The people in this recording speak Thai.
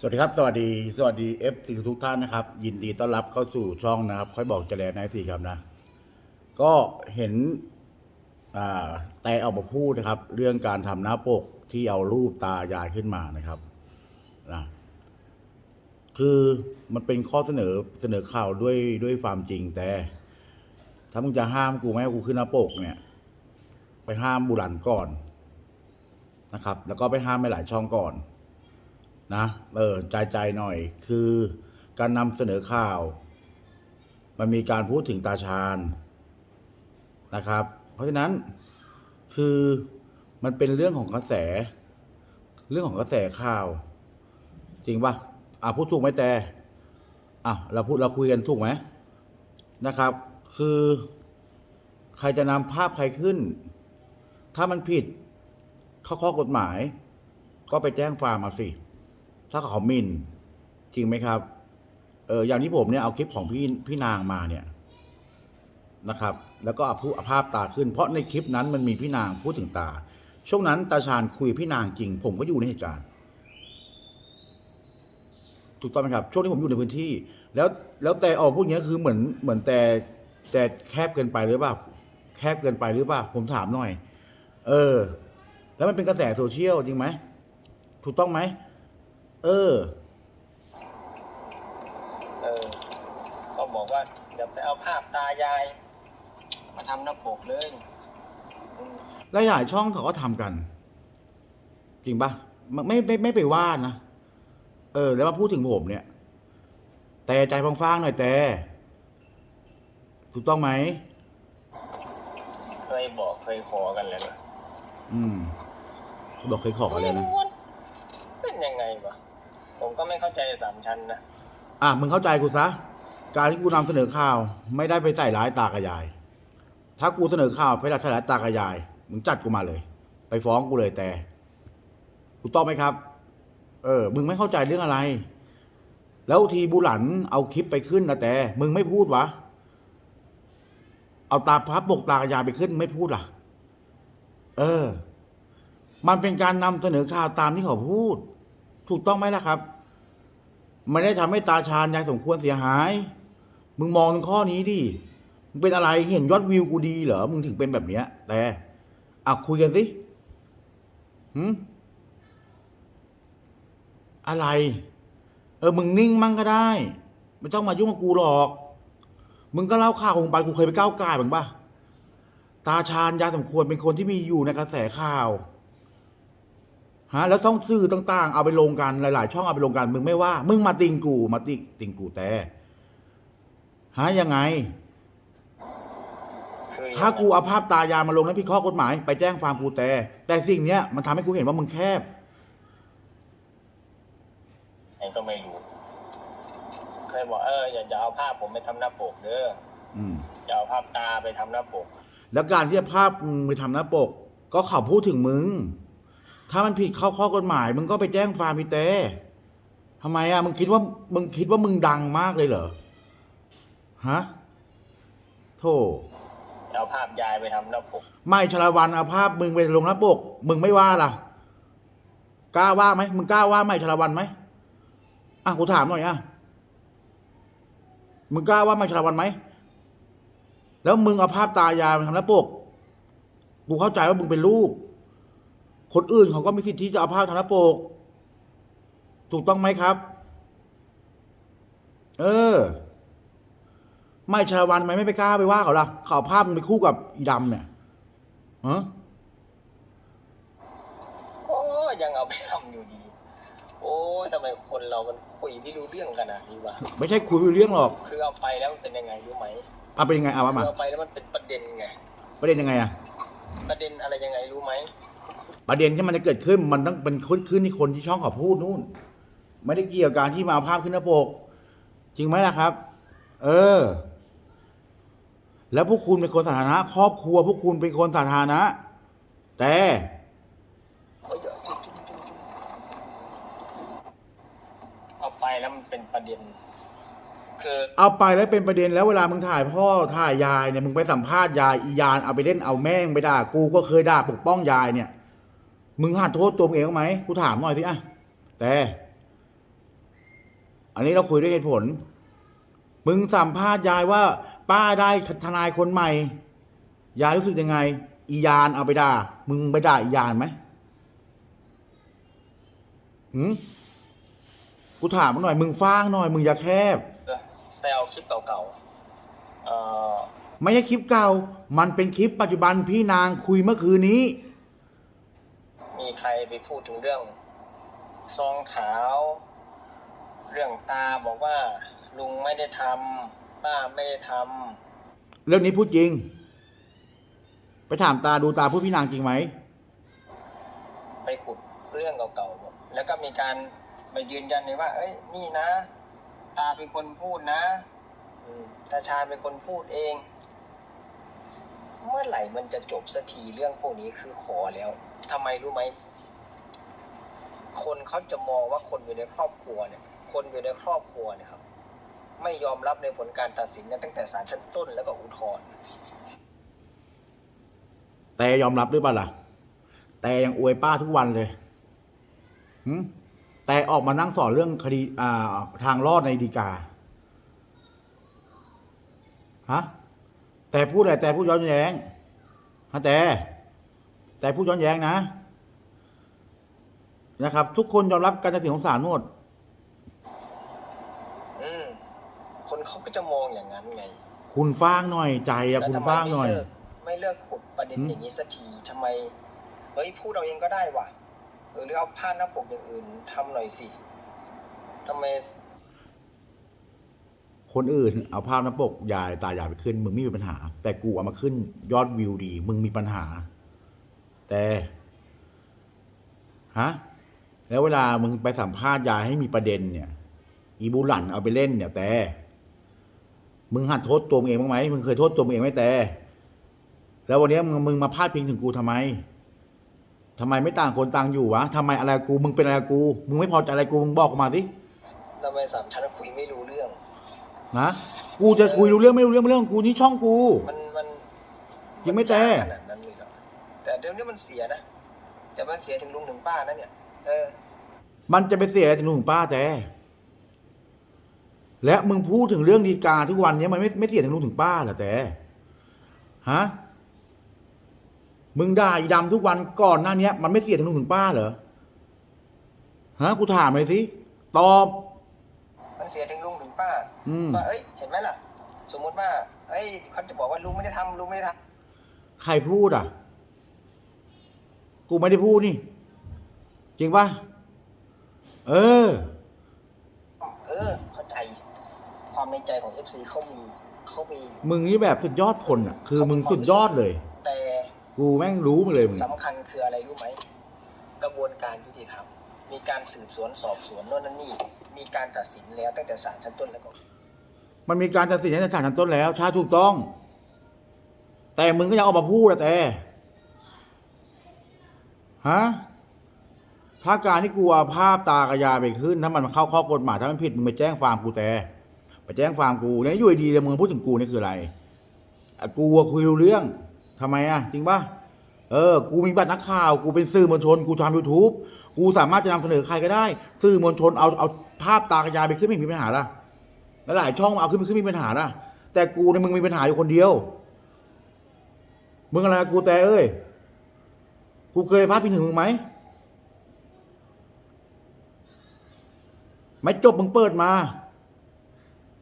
สวัสดีครับ สวัสดีสวัสดีเอฟซีทุกท่านนะครับ ยินดีต้อนรับเข้าสู่ช่องนะครับ ค่อยบอกจริญนายสี่ครับนะ ก็เห็นแต่ออกมาพูดนะครับ เรื่องการทำหน้าปกที่เอารูปตายายขึ้นมานะครับนะคือมันเป็นข้อเสนอเสนอข่าวด้วยด้วยความจริงแต่ ถ้ามึงจะห้ามกูไม่ให้กูขึ้นหน้าปกเนี่ย ไปห้ามบุรันก่อนนะครับ แล้วก็ไปห้ามไม่หลายช่องก่อน นะเออใจใจหน่อย คือการนำเสนอข่าว มันมีการพูดถึงตาชาญนะครับ เพราะฉะนั้นคือมันเป็นเรื่องของกระแส เรื่องของกระแสข่าว จริงปะอะพูดถูกไหมแต่อะเราพูดเราคุยกันถูกไหมนะครับ คือใครจะนำภาพใครขึ้น ถ้ามันผิด ข้อข้อกฎหมาย ก็ไปแจ้งความมาสิ ถ้าเขาหมินจริงไหมครับ เอออย่างที่ผมเนี่ยเอาคลิปของพี่พี่นางมาเนี่ยนะครับ แล้วก็เอาผู้เอาภาพตาขึ้น เพราะในคลิปนั้นมันมีพี่นางพูดถึงตา ช่วงนั้นตาชาญคุยพี่นางจริง ผมก็อยู่ในเหตุการณ์ถูกต้องไหมครับ ช่วงที่ผมอยู่ในพื้นที่ แล้วแล้วแต่ออกพูดอย่างนี้ยคือเหมือนเหมือนแต่แต่แคบเกินไปหรือเปล่าแคบเกินไปหรือเปล่าผมถามหน่อย เออ แล้วมันเป็นกระแสโซเชียลจริงไหมถูกต้องไหม เออ เออ ก็บอกว่า เดี๋ยวไปเอาภาพตายาย มาทำหน้าปกเลยอืมแล้วหลายช่องเขาก็ทำกัน จริงปะไม่ไม่ไม่ไม่ไปว่านะ เออ แล้วมาพูดถึงผมเนี่ย แต่ใจฟังๆหน่อยแต่ ถูกต้องไหม เคยบอกเคยขอกันแล้วนะ อืมเขาบอกเคยขอกันเลยนะไม่รู้ว่าเป็ นยังไงวะผมก็ไม่เข้าใจสามชั้นนะอะมึงเข้าใจกูซะ การที่กูนำเสนอข่าว ไม่ได้ไปใส่ร้ายตากระยาย ถ้ากูเสนอข่าวไปใส่ร้ายตากระยาย มึงจัดกูมาเลย ไปฟ้องกูเลยแต่ถูกต้องไหมครับ เออ มึงไม่เข้าใจเรื่องอะไร แล้วทีบุหลันเอาคลิปไปขึ้นนะแต่ มึงไม่พูดวะ เอาตาพับบกตากระยายไปขึ้นไม่พูดล่ะ เออ มันเป็นการนำเสนอข่าวตามที่เขาพูด ถูกต้องไหมล่ะครับไม่ได้ทำให้ตาชาญยายสมควรเสียหาย มึงมองข้อนี้ดิ มึงเป็นอะไรเห็นยอดวิวกูดีเหรอ มึงถึงเป็นแบบเนี้ย แต่อะคุยกันสิหืมอะไร เออ มึงนิ่งมั่งก็ได้ ไม่ต้องมายุ่งกับกูหรอก มึงก็เล่าข่าวของไปกูเคยไปก้าวไก่ายบ้างปะตาชาญยาสมควรเป็นคนที่มีอยู่ในกระแสข่าว ฮะแล้วช่องสื่อต่างๆ เอาไปลงกันหลายๆ ช่องเอาไปลงกันมึงไม่ว่า มึงมาติงกูมาติติงกูแต่ฮะยังไงคือถ้ากูเอาภาพตายายมาลงแล้วพี่ข้อกฎหมาย ไปแจ้งความกูแต่ แต่สิ่งเนี้ยมันทำให้กูเห็นว่ามึงแคบไอ้ก็ไม่รู้เคยบอกเอออย่าอย่าเอาภาพผมไปทำหน้าปกเด้ออืมอย่าเอาภาพตาไปทำหน้าปก แล้วการที่จะภาพมึงไปทำหน้าปก ก็เขาพูดถึงมึง ถ้ามันผิดเข้าข้อกฎหมาย มึงก็ไปแจ้งความพี่แต่ทำไมอะมึงคิดว่ามึงคิดว่ามึงดังมากเลยเหรอฮะโธ่อย่าเอาภาพยายไปทำหน้าปกไม่ชลวันเอาภาพมึงไปลงหน้าปก มึงไม่ว่าล่ะกล้าว่าไหมมึงกล้าว่าไม่ชลวันไหมอะกูถามหน่อยอะมึงกล้าว่าไม่ชลวันไหมแล้วมึงเอาภาพตายายไปทำหน้าปกกูเข้าใจว่ามึงเป็นลูก คนอื่นเขาก็มีสิทธิ์ที่จะเอาภาพทำหน้าปก ถูกต้องไหมครับ เออ ไม่ชาละวันทำไมไม่ไปกล้าไปว่าเขาล่ะเขาเอาภาพมันไปคู่กับอีดำเนี่ยฮะก็ยังเอาไปทำอยู่ดี โอ้ยทำไมคนเรามันคุยไม่รู้เรื่องขนาดนี้วะไม่ใช่คุยไม่รู้เรื่องหรอกคือเอาไปแล้วมันเป็นยังไงรู้ไหมเอาเป็นยังไงเอาว่าคืมาอเอาไปแล้วมันเป็นประเด็นไงประเด็นยังไงอะประเด็นอะไรยังไงรู้ไหม ประเด็นที่มันจะเกิดขึ้นมันต้องเป็นขึ้นขึ้นที่คนที่ช่องเขาพูดนู่น ไม่ได้เกี่ยวกับการที่มาเอาภาพขึ้นหน้าปก จริงไหมล่ะครับ เออ แล้วพวกคุณเป็นคนสาธารณะครอบครัว พวกคุณเป็นคนสาธารณะแต่เอาไปแล้วมันเป็นประเด็น คือเอาไปแล้วเป็นประเด็นแล้วเวลามึงถ่ายพ่อถ่ายยายเนี่ยมึงไปสัมภาษณ์ยายอียานเอาไปเล่นเอาแม่งไปด่ากูก็เคยด่าปกป้องยายเนี่ย มึงหัดโทษตัวมึงเองบ้างไหมกูถามหน่อยสิอะแต่ อันนี้เราคุยด้วยเหตุผล มึงสัมภาษณ์ยายว่า ป้าได้ทนายคนใหม่ ยายรู้สึกยังไง อียานเอาไปด่า มึงไปด่าอียานไหมหืมกูถามมึงหน่อย มึงฟ้างหน่อย มึงอย่าแคบเออไปเอาคลิปเก่าๆเอ่อไม่ใช่คลิปเก่า มันเป็นคลิปปัจจุบันพี่นางคุยเมื่อคืนนี้มี ใครไปพูดถึงเรื่องซองขาว เรื่องตาบอกว่า ลุงไม่ได้ทำป้าไม่ได้ทเรื่องนี้พูดจริง ไปถามตาดูตาพูดพี่นางจริงไหมำไปขุดเรื่องเก่าๆแล้วก็มีการไปยืนยันเลยว่า เอ้ยนี่นะ ตาเป็นคนพูดนะอืมตาชาญเป็นคนพูดเอง เมื่อไหร่มันจะจบสักทีเรื่องพวกนี้คือขอแล้ว ทำไมรู้ไหม คนเขาจะมองว่าคนอยู่ในครอบครัวเนี่ย คนอยู่ในครอบครัวเนี่ยครับ ไม่ยอมรับในผลการตัดสินเนี่ยตั้งแต่ศาลชั้นต้นแล้วก็อุทธรณ์แต่ยอมรับหรือเปล่าล่ะ แต่ยังอวยป้าทุกวันเลยหึแต่ออกมานั่งสอนเรื่องคดีอ่าทางรอดในดีกาฮะแต่พูดอะไรแต่พูดย้อนแย้งฮะแต่ แต่พูดย้อนแย้งนะ นะครับ ทุกคนยอมรับการตัดสินของศาลหมด อืมคนเขาก็จะมองอย่างนั้นไงคุณฟ้างหน่อยใจอะแล้วคุณทำไมฟ้างไม่หน่อยเลิกไม่เลิกขุดประเด็นหืม อย่างนี้สักทีทำไมเฮ้ยพูดเอาเองก็ได้ว่ะเออหรือเอาผ้าหน้าปกอย่างอื่นทำหน่อยสิทำไม คนอื่นเอาภาพหน้าปกยายตายายไปขึ้น มึงไม่มีปัญหา แต่กูเอามาขึ้นยอดวิวดี มึงมีปัญหา แต่ฮะแล้วเวลามึงไปสัมภาษณ์ยายให้มีประเด็นเนี่ย อีบูหลันเอาไปเล่นเนี่ย แต่ มึงหัดโทษตัวมึงเองบ้างไหมมึงเคยโทษตัวมึงเองไหมแต่ แล้ววันนี้มึงมึงมาพาดพิงถึงกูทำไมทำไมไม่ต่างคนต่างอยู่วะทำไมอะไรกู มึงเป็นอะไรกู มึงไม่พอใจอะไรกูมึงบอกกูมาสิทำไมสามชั้นคุยไม่รู้เรื่องนะกูจะคุยรู้เรื่องไม่รู้เรื่องไม่เรื่องของกูนี่ช่องกู มันมันยังไม่แจ้ แต่เดี๋ยวนี้มันเสียนะแต่มันเสียถึงลุงถึงป้านะเนี่ย เออ มันจะไปเสียอะไรถึงลุงป้าแต่และมึงพูดถึงเรื่องดีกาทุกวันนี้มันไม่ไม่เสียถึงลุงถึงป้าเหรอแต่ฮะมึงด่าอีดำทุกวันก่อนหน้าเนี้ยมันไม่เสียถึงลุงถึงป้าเหรอฮะกูถามเลยสิตอบ มันเสียถึงลุงถึงป้าอืม ว่าเอ้ยเห็นไหมล่ะ สมมุติว่าเอ้ยเขาจะบอกว่าลุงไม่ได้ทำลุงไม่ได้ทใครพูดอะ กูไม่ได้พูดนี่ จริงปะเออำเออ เข้าใจ ความในใจของ FC เขามีเขามี มึงนี่แบบสุดยอดคนอะ คือมึงสุดยอดเลย แต่กูแม่งรู้มาเลยมึงสำคัญคืออะไรรู้ไหมกระบวนการยุติธรรมมีการสืบสวนสอบสวนโน่นนั่นนี่มีการตัดสินแล้วตั้งแต่ศาลชั้นต้นแล้วก็มันมีการตัดสินในศาลชั้นต้นแล้วใช่ถูกต้อง แต่มึงก็ยังออกมาพูดอะแต่ ฮะถ้าการที่กูเอาภาพตากระยาไปขึ้น ถ้ามันเข้าข้อกฎหมายถ้ามันผิดมึงไปแจ้งฟาร์มกูแต่ไปแจ้งฟาร์มกูเนี่ยอยู่ดีๆเลยมึงพูดถึงกูนี่คืออะไรกูคุยรู้เรื่องทำไมอะจริงปะเออ กูมีบัตรนักข่าว กูเป็นสื่อมวลชน กูทำยูทูบกูสามารถจะนำเสนอใครก็ได้ สื่อมวลชนเอาเอาภาพตากระยาไปขึ้นไม่มีปัญหาละแล้วหลายช่องเอาขึ้นไปขึ้นมีปัญหานะแต่กูเนี่ยมึงมีปัญหาอยู่คนเดียว มึงอะไรกูแต่เอ้ย กูเคยพาดพิงถึงมึงไหมไม่จบมึงเปิดมา